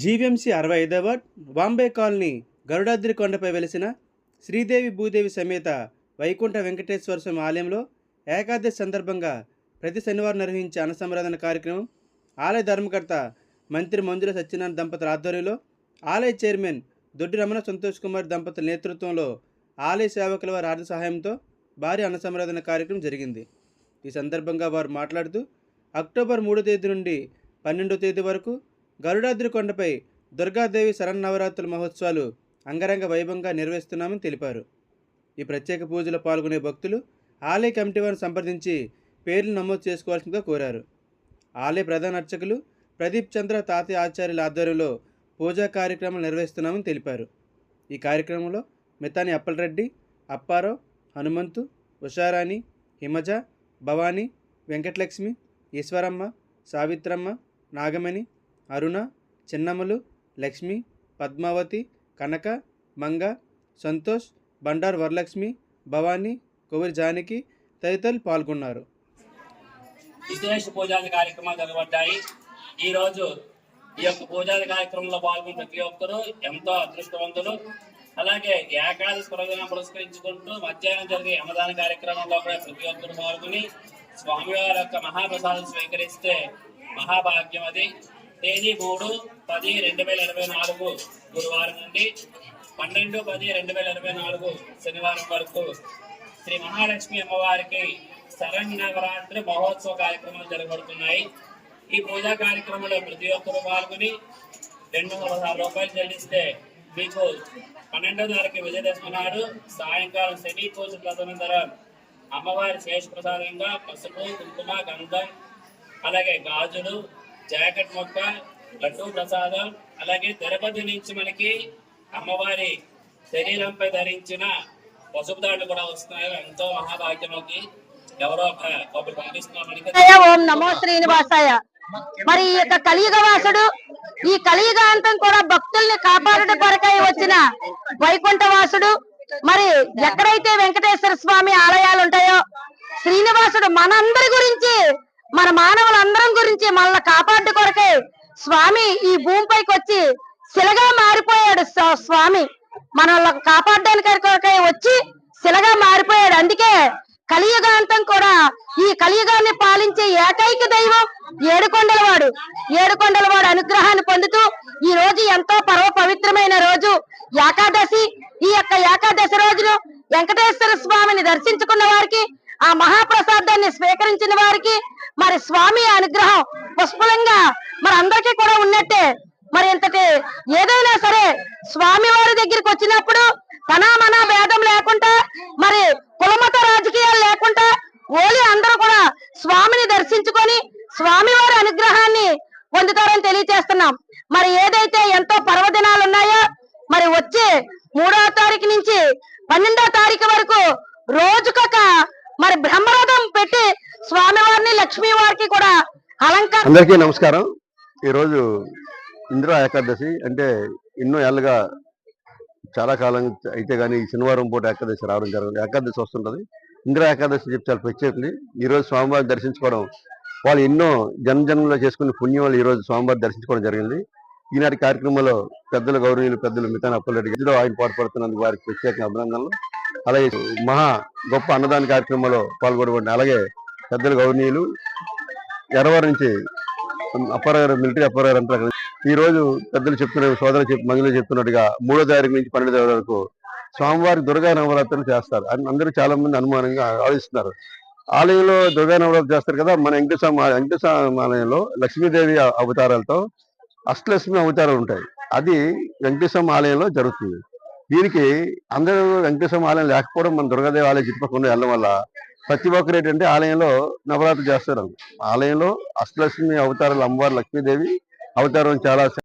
GVMC అరవై ఐదవ Bombay colony Garudadri కొండపై వెలిసిన శ్రీదేవి భూదేవి సమేత వైకుంఠ వెంకటేశ్వర స్వామి ఆలయంలో ఏకాదశి సందర్భంగా ప్రతి శనివారం నిర్వహించే అన్నసంరాధన కార్యక్రమం ఆలయ ధర్మకర్త మంత్రి మంజుల సత్యనారాయణ దంపతుల ఆధ్వర్యంలో ఆలయ చైర్మన్ దొడ్డి రమణ సంతోష్ కుమార్ దంపతుల నేతృత్వంలో ఆలయ సేవకుల వారి ఆర్థిక సహాయంతో భారీ అన్నసంరాధన కార్యక్రమం జరిగింది. ఈ సందర్భంగా వారు మాట్లాడుతూ అక్టోబర్ మూడో తేదీ నుండి పన్నెండో తేదీ వరకు గరుడాద్రి కొండపై దుర్గాదేవి శరన్నవరాత్రుల మహోత్సవాలు అంగరంగ వైభవంగా నిర్వహిస్తున్నామని తెలిపారు. ఈ ప్రత్యేక పూజలో పాల్గొనే భక్తులు ఆలయ కమిటీ వారిని సంప్రదించి పేర్లు నమోదు చేసుకోవాల్సిందిగా కోరారు. ఆలయ ప్రధాన అర్చకులు ప్రదీప్ చంద్ర తాతయ్య ఆచార్యుల ఆధ్వర్యంలో పూజా కార్యక్రమాలు నిర్వహిస్తున్నామని తెలిపారు. ఈ కార్యక్రమంలో మితాని అప్పలరెడ్డి అప్పారావు హనుమంతు ఉషారాణి హిమజ భవానీ వెంకటలక్ష్మి ఈశ్వరమ్మ సావిత్రమ్మ నాగమణి అరుణ చిన్నమలు లక్ష్మి పద్మావతి కనక మంగ సంతోష్ బండార్ వరలక్ష్మి భవానీ కొవరి జానకి తదితరులు పాల్గొన్నారు. విశేష పూజాది కార్యక్రమాలు జరగబడ్డాయి. ఈ రోజు ఈ యొక్క పూజాది కార్యక్రమంలో పాల్గొన్న ప్రతి ఒక్కరూ ఎంతో అదృష్టవంతులు. అలాగే ఏకాదశి పర్వదినం పురస్కరించుకుంటూ మధ్యాహ్నం జరిగే అన్నదాన కార్యక్రమంలో కూడా ప్రతి ఒక్కరు పాల్గొని స్వామివారి యొక్క మహాప్రసాదం స్వీకరిస్తే మహాభాగ్యం అది. తేదీ మూడు పది రెండు వేల ఇరవై నాలుగు గురువారం నుండి పన్నెండు పది రెండు వేల ఇరవై నాలుగు శనివారం వరకు శ్రీ మహాలక్ష్మి అమ్మవారికి శరణవరాత్రి మహోత్సవ కార్యక్రమాలు జరగబడుతున్నాయి. ఈ పూజా కార్యక్రమంలో ప్రతి ఒక్కరూ పాల్గొని రెండు వందల రూపాయలు చెల్లిస్తే మీకు పన్నెండో తారీఖు విజయదశమి నాడు సాయంకాలం శని పూజ తదనంతరం అమ్మవారి శేష ప్రసాదంగా పసుపు కుంకుమ గంధం అలాగే గాజులు జాకెట్ మొక్క లడ్డు ప్రసాదం అలాగే తిరుపతి నుంచి మనకి అమ్మవారి శరీరంపై ధరించిన పసుపు దాడులు కూడా వస్తున్నాయి. ఎంతో మహాభాగ్యంలోకి ఎవరో ఒకరు పంపిస్తున్నారు ఓం నమో శ్రీనివాసాయ. మరి ఈ యొక్క కలియుగ వాసుడు ఈ కలియుగ అంతం కూడా భక్తుల్ని కాపాడుట కొరకై వచ్చిన వైకుంఠ వాసుడు మరి ఎక్కడైతే వెంకటేశ్వర స్వామి ఆలయాలు ఉంటాయో శ్రీనివాసుడు మనందరి గురించి మన మానవులందరం గురించి మనల్ని కాపాడు కొరకే స్వామి ఈ భూమిపైకి వచ్చి శిలగా మారిపోయాడు స్వామి. మనల్ని కాపాడడానికి కొరకే వచ్చి శిలగా మారిపోయాడు. అందుకే కలియుగాంతం కూడా ఈ కలియుగాన్ని పాలించే ఏకైక దైవం ఏడుకొండలవాడు ఏడుకొండలవాడు అనుగ్రహాన్ని పొందుతూ ఈ రోజు ఎంతో పర్వ పవిత్రమైన రోజు ఏకాదశి. ఈ యొక్క ఏకాదశి రోజును వెంకటేశ్వర స్వామిని దర్శించుకున్న వారికి ఆ మహాప్రసాదాన్ని స్వీకరించిన స్వామి అనుగ్రహం పుష్పలంగా మరి అందరికీ కూడా ఉన్నట్టే. మరి ఇంతటి ఏదైనా సరే స్వామి వారి దగ్గరికి వచ్చినప్పుడు తన మన భేదం లేకుండా మరి కులమత రాజకీయాలు లేకుండా ఓలి అందరూ కూడా స్వామిని దర్శించుకొని స్వామి వారి అనుగ్రహాన్ని పొందుతారని తెలియజేస్తున్నాం మరి ఏదైతే ఎంతో పర్వదినాలు ఉన్నాయో మరి వచ్చే మూడవ తారీఖు నుంచి పన్నెండో తారీఖు వరకు రోజుకొక మరి బ్రహ్మ లక్ష్మీ వారికి కూడా అలంకారం. అందరికీ నమస్కారం. ఈరోజు ఇందిరా ఏకాదశి అంటే ఎన్నో ఏళ్ళుగా చాలా కాలం అయితే కానీ ఈ శనివారం పూట ఏకాదశి రావడం జరగదు ఏకాదశి వస్తుంటుంది. ఇందిరా ఏకాదశి చెప్పి చాలా ప్రత్యేకది ఈరోజు స్వామివారిని దర్శించుకోవడం వాళ్ళు ఎన్నో జన్మజన్మలో చేసుకున్న పుణ్యం వాళ్ళు ఈరోజు స్వామివారిని దర్శించుకోవడం జరిగింది. ఈనాటి కార్యక్రమంలో పెద్దల గౌరవీయులు పెద్దలు మితాన్ అప్పలరెడ్డి ఇందులో ఆయన పాటుపడుతున్నందుకు వారికి ప్రత్యేక అభినందనలు. అలాగే మహా గొప్ప అన్నదాన కార్యక్రమంలో పాల్గొనబడిన అలాగే పెద్దలు గౌరవనీయులు ఎరవరి నుంచి అప్పారావు మిలిటరీ అప్పారావు అంతా ఈ రోజు పెద్దలు చెప్తున్న సోదరులు చెప్పి మహిళలు చెప్తున్నట్టుగా మూడో తారీఖు నుంచి పన్నెండు తారీఖు వరకు స్వామివారి దుర్గా నవరాత్రులు చేస్తారు. అని అందరూ చాలా మంది అనుమానంగా ఆలోచిస్తున్నారు. ఆలయంలో దుర్గా నవరాత్రులు చేస్తారు కదా మన వెంకటేశ్వర వెంకటేశ్వర ఆలయంలో లక్ష్మీదేవి అవతారాలతో అష్టలక్ష్మి అవతారాలు ఉంటాయి. అది వెంకటేశ్వర ఆలయంలో జరుగుతుంది. దీనికి అందరూ వెంకటేశ్వర ఆలయం లేకపోవడం మన దుర్గాదేవి ఆలయం చుట్టుపక్కల వెళ్ళడం వల్ల ప్రతి ఒక్కరు ఏంటంటే ఆలయంలో నవరాత్రి చేస్తారు. ఆలయంలో అష్టలక్ష్మి అవతారాలు అమ్మవారు లక్ష్మీదేవి అవతారం చాలా